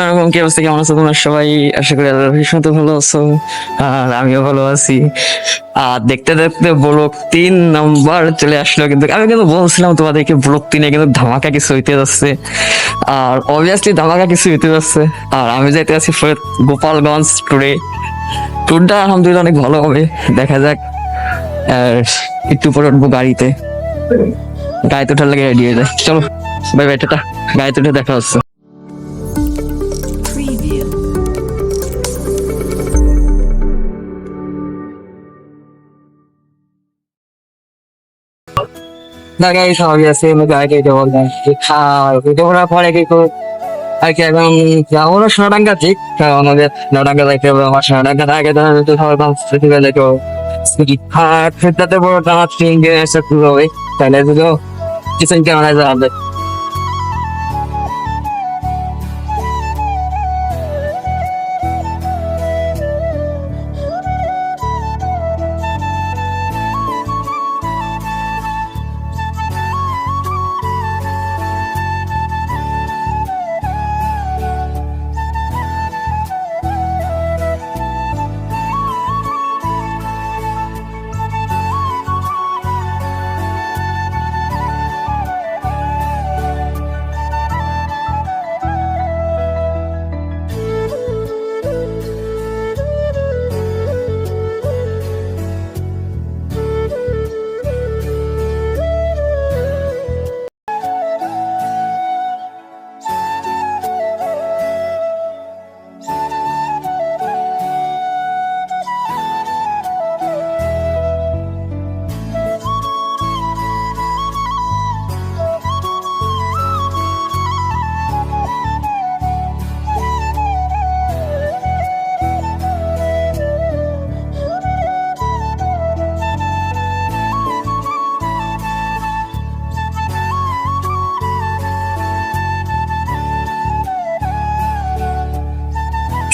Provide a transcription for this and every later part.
এরকম কি অবস্থা? কেমন আছো তোমরা সবাই? আশা করি ভীষণ ভালো আছো। আর আমিও ভালো আছি। আর দেখতে দেখতে ব্লক তিন নাম্বার চলে আসলো কিন্তু আমি কিন্তু বলছিলাম তোমাদেরকে ব্লক তিনে কিন্তু ধামাকা কিছু হইতে যাচ্ছে। আর অবভিয়াসলি ধামাকা কিছু হইতে যাচ্ছে। আর আমি যাইতে আছি গোপালগঞ্জ টুরে ট্যুরটা আলহামদুলিল্লাহ অনেক ভালো হবে। দেখা যাক। আর একটু পরে উঠবো গাড়িতে। গাড়িতে ওঠার লাগে রেডি হয়ে যায়। চলো বাই বাই টাটা। গাড়িতে উঠে দেখা হচ্ছে। গাড়ি সবই আছে আমি গাড়িতে এটা বললাম যে খাওয়ার এটা পরে কি আর কি এখন যাব না সোনাডাঙ্গা ঠিক আমাদের সোনাডাঙ্গা যাইতে হবে, আমার সোনাডাঙ্গা তাহলে তো সবাই ভাবছে গেলে তো আর সেটাতে বড় ট্রেন এসে পুরো তাহলে দুটো কিচেন ক্যামেরায় যাবে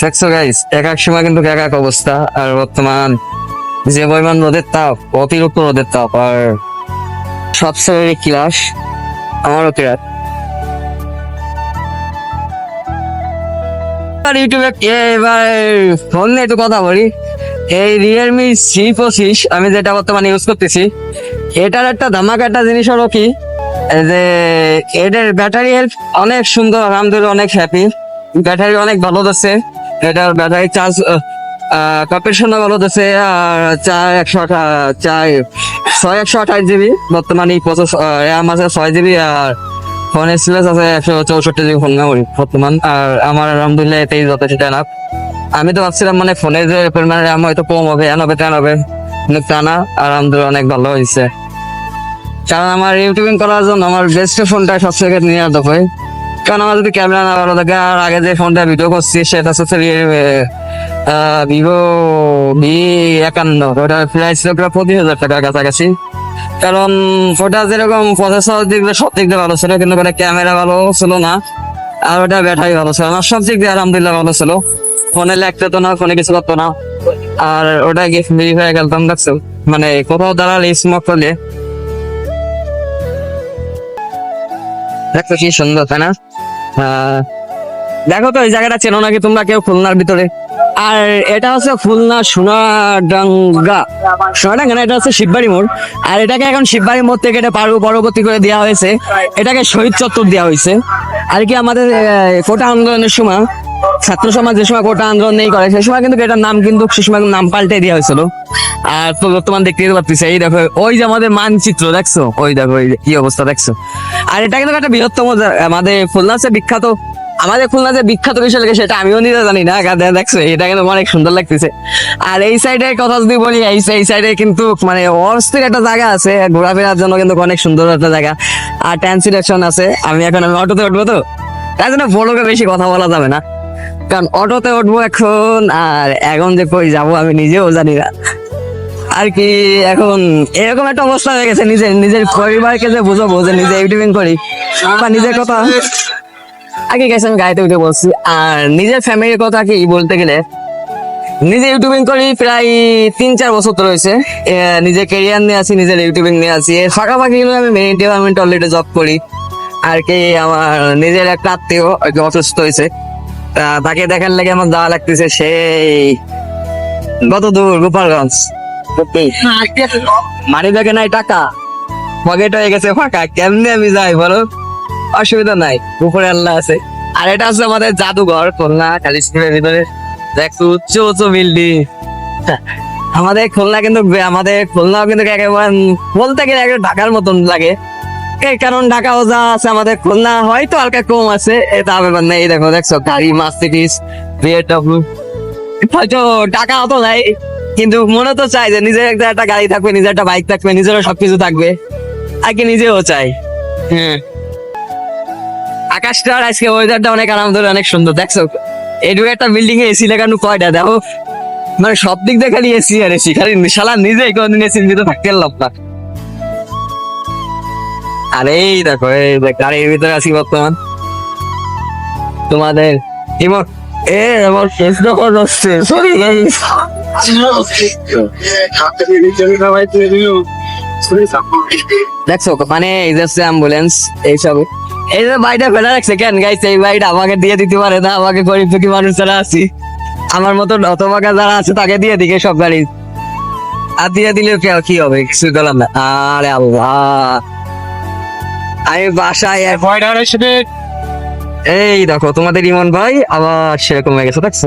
দেখছ গাইস এক এক সময় কিন্তু এক এক অবস্থা। আর বর্তমান যে পরিমাণ রোদের তাপ, অতিরিক্ত রোদের তাপ, আর সব সবসময় ক্লাস আমারও ক্লাস। ইউটিউবে এবার ফোন নিয়ে একটু কথা বলি। এই রিয়েলমি সি পঁচিশ আমি যেটা বর্তমানে ইউজ করতেছি, এটার একটা ধামাকা একটা জিনিস হলো কি যে এটার ব্যাটারি হেলথ অনেক সুন্দর, আলহামদুলিল্লাহ অনেক হ্যাপি ব্যাটারি অনেক ভালো যাচ্ছে। এটার ব্যাটারি চার্জ ক্যাপাসিটি ভালো যাচ্ছে আর চার একশো চার, ছয় একশো আঠাশ জিবি। বর্তমানে পঁচিশ র্যাম আছে ছয় জিবি আর ফোনের স্পেস আছে একশো চৌষট্টি জিবি ফোন মেমোরি বর্তমান। আর আমার আলহামদুলিল্লাহ এতেই যথেষ্ট enough। আমি তো ভাবছিলাম মানে ফোনের যে পরিমাণ র্যাম হয়তো কম হবে এন হবে টেন হবে কিন্তু তা না আলহামদুলিল্লাহ অনেক ভালো হয়েছে। কারণ আমার ইউটিউবিং করার জন্য আমার বেস্ট ফোনটা সবথেকে নিয়ে আনতে হয় কারণ আমার যদি ক্যামেরা না ভালো থাকে, আর আগে যে ফোনটা ভিডিও করছি, সেটা হচ্ছে ভিভো ভি একান্ন। ওটা প্রাইস ছিল প্রায় পঁচিশ হাজার টাকার কাছাকাছি। কারণ ওটা যেরকম প্রসেসর দিক সব দিক ভালো ছিল, কিন্তু ওটা ক্যামেরা ভালো ছিল না। আর ওটা ব্যাটারি ভালো ছিল না, সব দিক দিয়ে আলহামদুলিল্লাহ ভালো ছিল। ফোনে লাগতে তো না, ফোনে কিছু করতো না। আর ওটা গিফট ফ্রি হয়ে গেলতাম দেখছ? মানে কোথাও দাঁড়ালে স্মোক করলে। দেখো কি সুন্দর, তাই না? দেখো তো, এই জায়গাটা চেনো নাকি তোমরা কেউ খুলনার ভিতরে? আর এটা হচ্ছে খুলনা সোনাডাঙ্গা। সোনাডাঙ্গা না, এটা হচ্ছে শিববাড়ি মোড়। আর এটাকে এখন শিববাড়ি মোড় থেকে এটা পারু পরবর্তী করে দেওয়া হয়েছে। এটাকে শহীদ চত্বর দেওয়া হয়েছে। আর কি আমাদের কোটা আন্দোলনের সময়, ছাত্র সমাজ যে সময় কোটা আন্দোলন নেই করে সেই সময় কিন্তু এটার নাম কিন্তু সে সময় নাম পাল্টে দেওয়া হয়েছিল। আর তো বর্তমান দেখতে পাচ্ছি এই দেখো, ওই যে আমাদের মানচিত্র, দেখছ? ওই দেখো ওই কি অবস্থা, দেখছ? আর এটা কিন্তু একটা বৃহত্তম আমাদের খুলনা বিখ্যাত, আমাদের খুলনা যে বিখ্যাত বিষয় লাগে সেটা আমিও নিজে জানি না দেখছ? এটা কিন্তু অনেক সুন্দর লাগতেছে। আর এই সাইডের কথা যদি বলি, এই সাইডে কিন্তু মানে অস্থির একটা জায়গা আছে, ঘোরাফেরার জন্য কিন্তু অনেক সুন্দর একটা জায়গা। আর ট্যান সিলেকশন আছে, আমি এখন, আমি অটোতে উঠবো তো? তাই জন্য বড়কে বেশি কথা বলা যাবে না। কারণ অটোতে উঠবো এখন, আর এখন যে কই যাব আমি নিজেও জানি না। আর কি এখন এরকম একটা অবস্থা হয়ে গেছে নিজের নিজের পরিবারকে যে বুঝাবো যে নিজে ইউটিউবিং করি বা নিজের কথা আগে গেছে আমি গাড়িতে উঠে বলছি আর নিজের ফ্যামিলির কথা কি বলতে গেলে নিজে ইউটিউবিং করি প্রায় তিন চার বছর তো রয়েছে এ, নিজের ক্যারিয়ার নিয়ে আছি নিজের ইউটিউবিং নিয়ে আছি। এর ফাঁকাফাঁকি আমি মেরিন ডিপার্টমেন্ট অলরেডি জব করি। আর কি আমার নিজের একটা আত্মীয় অসুস্থ হয়েছে। তাকে দেখার লেগে আমার যাওয়া লাগতেছে সেই কত দূর গোপালগঞ্জ। মানি ব্যাগে নাই টাকা। পকেট হয়ে গেছে ফাঁকা। কেমনে আমি যাই বলো? অসুবিধা নাই উপরে আল্লাহ আছে। আর এটা হচ্ছে আমাদের জাদুঘর খুলনা কালী স্কুলের ভিতরে। দেখছ উচ্চ উচ্চ বিল্ডিং আমাদের খুলনা কিন্তু আমাদের খুলনাও কিন্তু একেবারে বলতে গেলে একটা ঢাকার মতন লাগে। এই কারণ ঢাকাও যা আছে আমাদের খুলনা হয়তো হালকা কম আছে। এটা ব্যাপার নেই দেখো দেখছ গাড়ি মার্সিডিস বিএডব্লিউ হয়তো টাকা অত নাই। কিন্তু মনে তো চাই যে নিজের একটা একটা গাড়ি থাকবে, নিজের একটা বাইক থাকবে, নিজেরও সবকিছু থাকবে। কি নিজেও চাই হ্যাঁ। আকাশটার আজকে ওয়েদারটা অনেক অনেক সুন্দর, দেখছ? একটা বিল্ডিং এ এসি লাগানো কয়টা, দেখো? মানে সব দিক দিয়ে খালি এসি আর এসি খালি শালা কোনদিন এসির থাকতে পারলাম না। আর দেখো, এই গাড়ির ভিতরে আছি বর্তমান। তোমাদের এ, আমার শেষ হচ্ছে সরি দেখছ মানে এই যাচ্ছে অ্যাম্বুলেন্স এইসব। এই যে বাড়িটা ফেলে রাখছে কেন গাইছে এই বাড়িটা আমাকে দিয়ে দিতে পারে না আমাকে গরিব দুঃখী মানুষ যারা আছি। আমার মতো হতভাগা যারা আছে তাকে দিয়ে দিকে সব গাড়ি। আর দিয়ে দিলে কি হবে? কিছু করলাম না। আরে আল্লাহ। আমি বাসায় এই দেখো তোমাদের ইমন ভাই আবার সেরকম হয়ে গেছে দেখছ?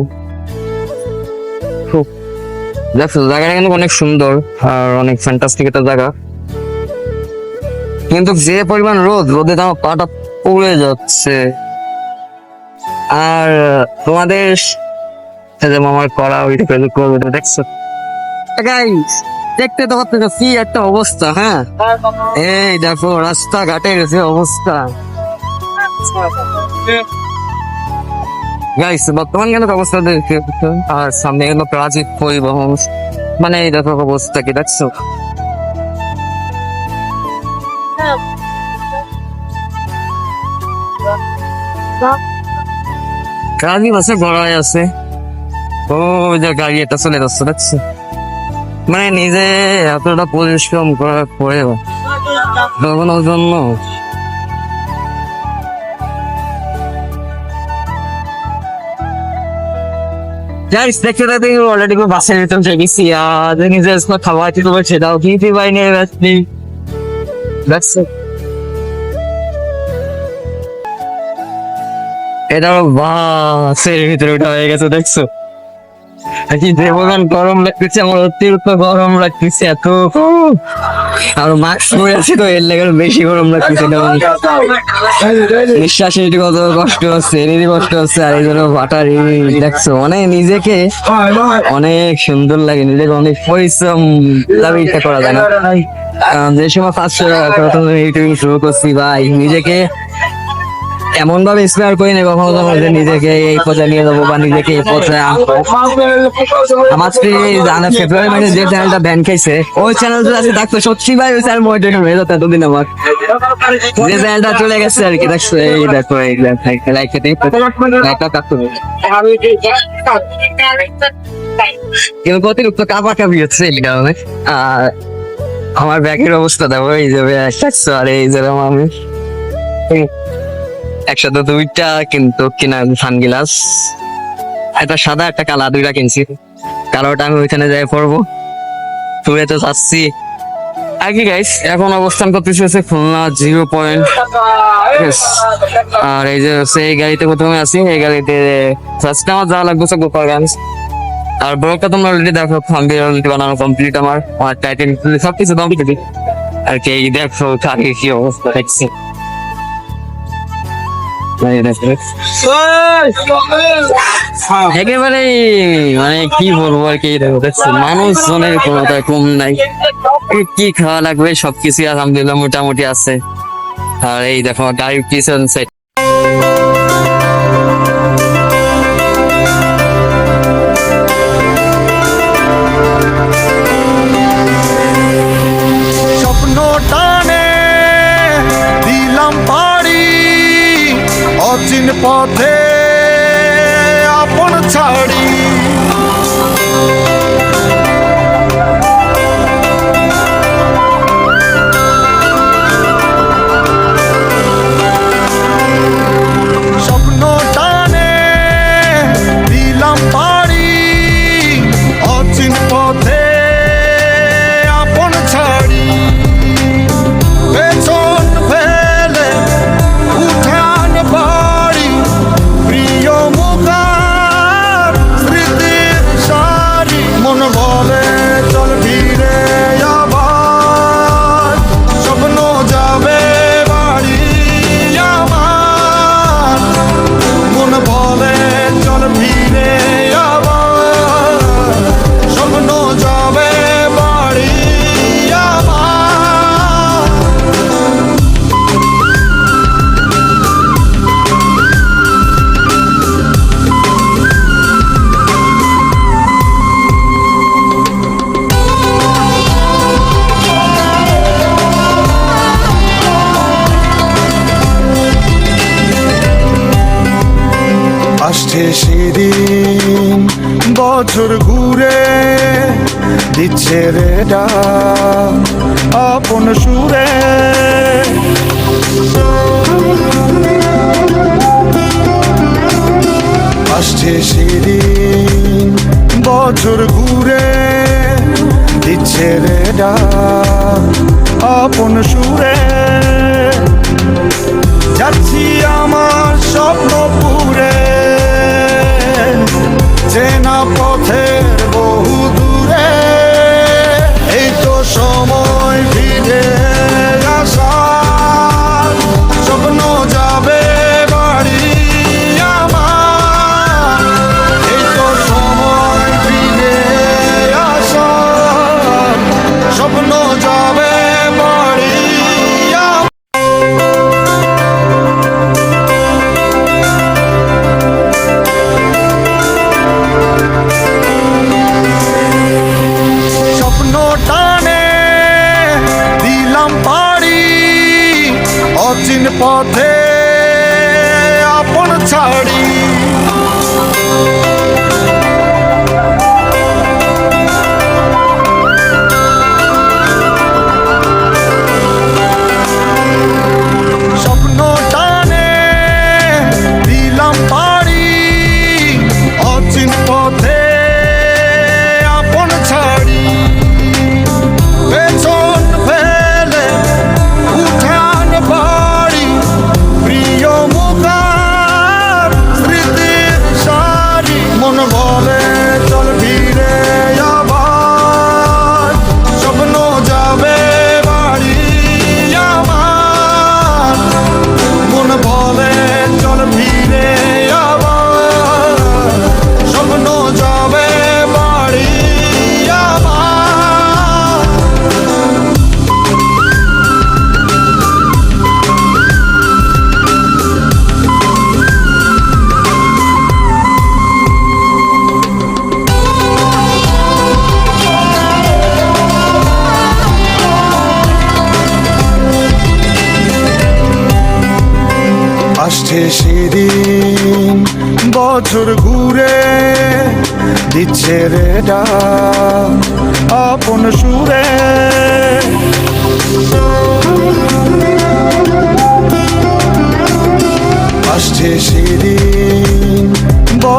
দেখছ, জায়গাটা কিন্তু অনেক সুন্দর আর অনেক ফ্যান্টাস্টিক একটা জায়গা। কিন্তু যে পরিমাণ রোদ, রোদে তো আমার পাটা পুড়ে যাচ্ছে। আর তোমাদের যে মামার করা ওইটা পেলে করবে দেখছ দেখতে তো পাচ্ছ কি একটা অবস্থা হ্যাঁ? এই দেখো, রাস্তাঘাটের যে অবস্থা। গাইস বর্তমান কেন অবস্থা আর সামনে গেল প্রাচীন পরিবহন। মানে এই দেখো অবস্থা কি, দেখছ? গাড়ি বাসে গড়াই আছে। ও যে গাড়ি এটা চলে যাচ্ছে, দেখছ? মানে নিজে এতটা পরিশ্রম করার অলরেডি বাসের ভিতর উঠে গেছি আর দিতে পারছে দাও দিতে পারিনি ব্যস্তি দেখছ এটা বাহ বাসের ভিতরে ওটা হয়ে গেছে, দেখছ? গরম লাগতেছে, আমার অতিরিক্ত গরম লাগতেছে এত। আর মাস্ক পরে আছি তো, এর লেগে বেশি গরম লাগতেছে নিঃশ্বাসে কত কষ্ট হচ্ছে এরই কষ্ট হচ্ছে, আর এই জন্য বাটার দেখছ নিজেকে অনেক সুন্দর লাগে, নিজেকে অনেক পরিশ্রম দাবি করা যায় না। যে সময় ফার্স্ট প্রথম ইউটিউবিং শুরু করছি, ভাই, নিজেকে এমন ভাবে ইন্সপায়ার করি না কখনো কখনো যে নিজেকে এই পর্যায়ে নিয়ে যাব বা নিজেকে এই পর্যায়ে আনব। আমার ফেব্রুয়ারি মাসে যে চ্যানেলটা ব্যান খাইছে, ওই চ্যানেলটা আছে থাকতো সত্যি ভাই ওই চ্যানেল মোটিভেশন হয়ে যেত এতদিন আমার। যে চ্যানেলটা চলে গেছে আর কি, দেখছ, এই দেখো, এই লাইক লাইকটা কাটতো কিন্তু অতিরিক্ত কাপা কাপি হচ্ছে এই কারণে। আর আমার ব্যাগের অবস্থা দেখো, এই যে ব্যাগ আর এই যে আমি। একসাথে দুইটা কিন্তু কিনা সানগ্লাস একটা সাদা, একটা কালা দুইটা কিনছি। কালোটা আমি ওইখানে যাই পড়ব টুরে তো যাচ্ছি। কি গাইস এখন অবস্থান করতেছি হচ্ছে খুলনা জিরো পয়েন্ট। আর এই যে হচ্ছে এই গাড়িতে প্রথমে আছি। এই গাড়িতে ফার্স্ট আমার যাওয়া লাগবে হচ্ছে গোপালগঞ্জ আর ব্লগটা তোমরা অলরেডি দেখো অলরেডি বানানো কমপ্লিট আমার। আমার টাইটেল সবকিছু কমপ্লিট আর কি দেখো, কাকে কি অবস্থা দেখছি। একেবারে মানে কি বলব আর কি দেখো দেখছ মানুষজনের কোনোটা কম নাই। কি খাওয়া লাগবে? সবকিছু আলহামদুলিল্লাহ মোটামুটি আছে। আর এই দেখো গাড়ির পিছন সাইড আসছে সেদিন, বছর ঘুরে দিচ্ছে রে ডাক আপন সুরে। আসছে সেদিন, বছর ঘুরে দিচ্ছে রে ডাক আপন সুরে। যাচ্ছি আমার স্বপ্ন পুরে। চেনা পথের বহু দূরে।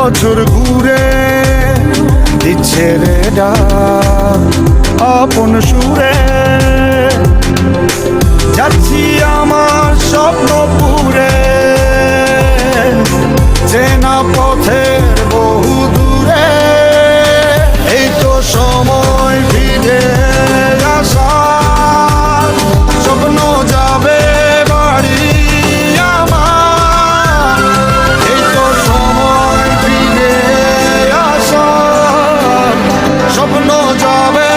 বছর ঘুরে দিচ্ছে রে আপন সুরে। যাচ্ছি যাবে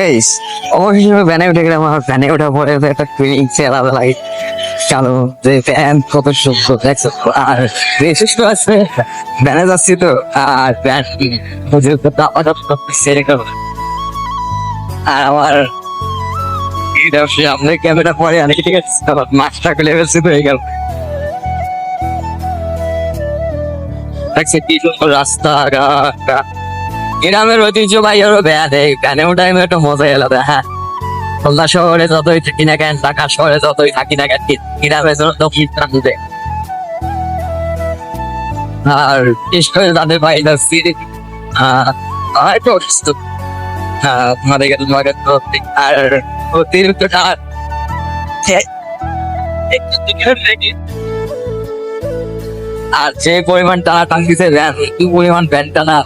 গাইস আমি ভ্যানে উঠে গেলাম, আমার ভ্যানে ওঠার পরে একটা ফিলিংস আলাদা লাগে কারণ যে ফ্যান কত সুন্দর, দেখছ? আর বিশেষ করে আছে। ভ্যানে যাচ্ছি তো, আর সেরকম আর আমার সামনে ক্যামেরা পরে অনেক ঠিক আছে মাছটা খুলে ফেলছি তো হয়ে গেল। রাস্তা ঘাট গ্রামের ঐতিহ্যবাহী আরও ভ্যান এই ভ্যানে ওঠাই একটা মজাই আলাদা হ্যাঁ। খুলনা শহরে যতই থাকি না কেন ঢাকা শহরে যতই থাকি না কেন গ্রামে তো আর তাদের যাচ্ছি আহ, আর একটু অসুস্থ। হ্যাঁ তোমাদের কাছে তোমাকে তো আর অতিরিক্ত আর যে পরিমাণ টানা টানতেছে ভ্যান কি পরিমাণ ভ্যান টানা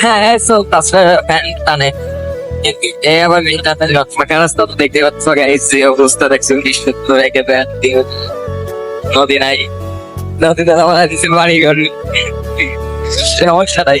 হ্যাঁ সব তাছাড়া ভ্যান টানে এই আবার দেখতে পাচ্ছ অবস্থা রেখে ভ্যান নদী নাই আমার সমস্যা নাই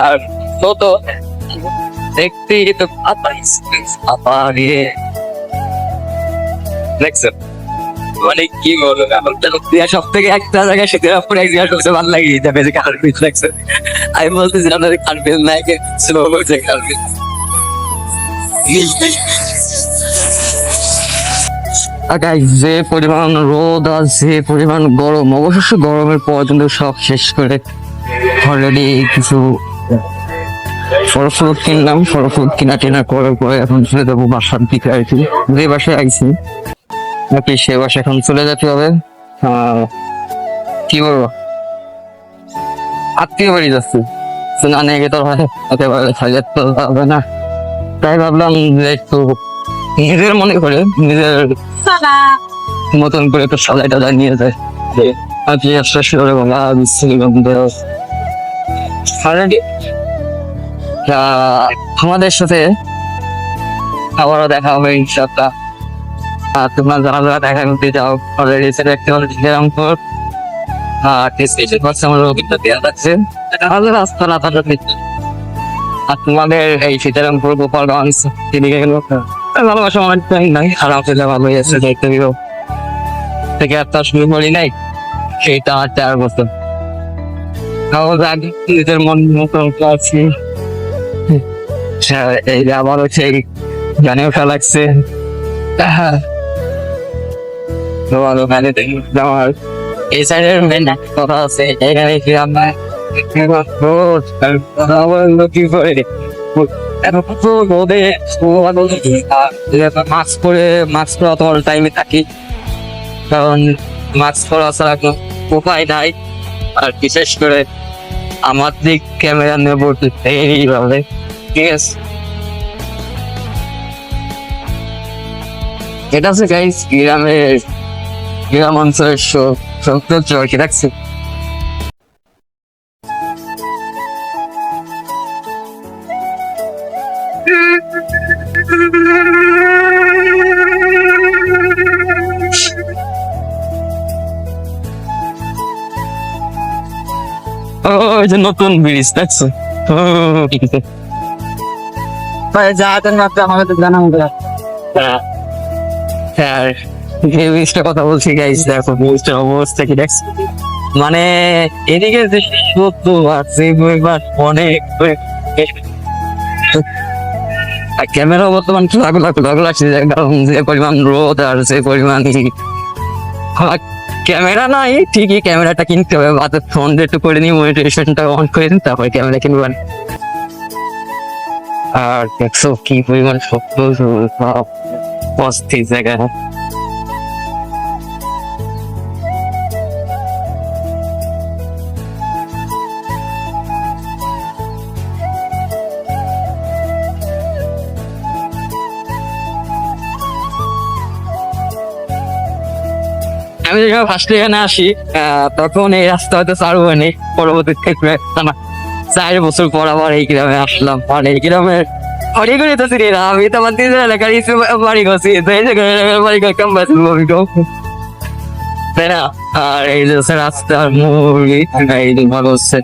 আর তো তো দেখতে তো আবার আবার ইয়ে দেখছ মানে কি বলব সব থেকে একটা জায়গায় শীতের উপরে এক জায়গায় ভালো লাগে যাবে যে কালার পিস লাগছে আমি বলতেছি আপনাদের কালপিল নাই স্লো কালপিল গাইস যে পরিমাণ রোদ আর যে পরিমাণ গরম অবশ্য গরমের পর কিন্তু সব শেষ করে অলরেডি কিছু ফল কিনলাম। ফল ফ্রুট কিনা টিনা করার পরে এখন চলে যাব বাসার দিকে আর কি। যে বাসায় আইছি নাকি সে বাসা এখন চলে যেতে হবে। কি বলব? আত্মীয় বাড়ি যাচ্ছি। না নিয়ে গেতে হয় একেবারে খাইলে তো হবে না। তাই ভাবলাম যে একটু নিজের মনে করে নিজের মতন করে একটু সাজাই টাজাই নিয়ে যায় আজকে একটা শিওরে গঙ্গা অলরেডি আমাদের সাথে আবারও দেখা হবে ইনশাআল্লাহ। আর তোমরা যারা যারা দেখা করতে যাও অলরেডি সেটা একটা হলো আর টেস্টেশন পাশে আমার অভিজ্ঞতা দেওয়া আছে। আমাদের রাস্তা না থাকার আর তোমাদের এই সীতারামপুর গোপালগঞ্জ গেল? ভালোবাসা অনেক নাই। খারাপ হলে ভালোই আছে দেখতে দিব থেকে একটা শুরু করি নাই সেইটা আর চার বছর। তাও যাক, নিজের মন মতো আছি। হ্যাঁ, এই যে আবারও সেই গানে ওঠা লাগছে। হ্যাঁ। তোমারও গানে আমার এই সাইডের কথা আছে এখানে কি আমরা কি করে? রোদে মাস্ক পরে মাস্ক পরে অত টাইমে থাকি কারণ মাস্ক পরা ছাড়া কোনো উপায় নাই আর বিশেষ করে আমার দিক ক্যামেরা নেব এইভাবে ঠিক আছে এটা হচ্ছে গাইস গ্রামের গ্রাম অঞ্চলের সৌন্দর্য আর কি রাখছে যে নতুন ব্রিজ দেখছ মাত্র তো জানা হবে হ্যাঁ। হ্যাঁ এই ব্রিজটার কথা বলছি গাইস দেখো ব্রিজটার অবস্থা কি দেখছ মানে এদিকে যে সত্য অনেক ক্যামেরা বর্তমান লাগছে যে পরিমাণ রোদ আর যে পরিমাণ ক্যামেরা নাই, ঠিকই ক্যামেরাটা কিনতে হবে বাতে ফোন একটু করে নিই মনিটাইজেশনটা অন করে দিন তারপরে ক্যামেরা কিনবো। আর দেখছ কি পরিমাণ সব অস্থির জায়গা। আমি যখন ফার্স্ট এখানে আসি তখন এই রাস্তা হয়তো ছাড়বো হয়নি পরবর্তী ক্ষেত্রে না চার বছর পর আবার এই গ্রামে আসলাম। আর এই গ্রামের অনেক তো চিনি না। আমি তো আমার তিন এলাকার ইসে বাড়ি গেছি তো এই যে বাড়ি গিয়ে কেমন বাঁচবো আমি তো? তাই না? আর এই যে রাস্তার মুরগি এই যে ভালো হচ্ছে।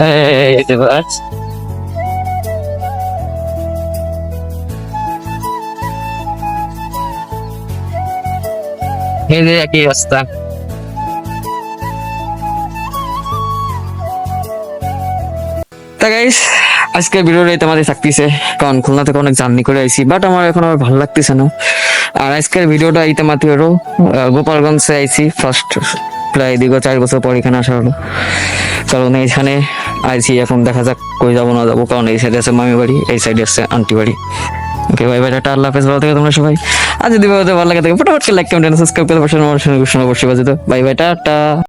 এই। এই যে একই অবস্থা তা গাইস আজকের ভিডিওটা তোমাদের থাকতেছে, কারণ খুলনা থেকে অনেক জার্নি করে আইছি বাট আমার এখন আর ভালো লাগতেছে না। আর আজকের ভিডিওটা মাত্র হলো গোপালগঞ্জে আইছি ফার্স্ট প্রায় দীর্ঘ চার বছর পর এখানে আসা হলো। কারণ এইখানে আইছি এখন দেখা যাক কই যাব, না যাব। কারণ এই সাইডে আছে মামি বাড়ি, এই সাইডে আছে আন্টি বাড়ি। ওকে ভাই ভাই টাটা, আল্লাহ হাফেজ, ভালো থেকে তোমরা সবাই। আর যদি ভালো লাগে থাকে ফটোফট লাইক কমেন্ট সাবস্ক্রাইব করে পাশে আমার সঙ্গে অবশ্যই বাই বাই টাটা।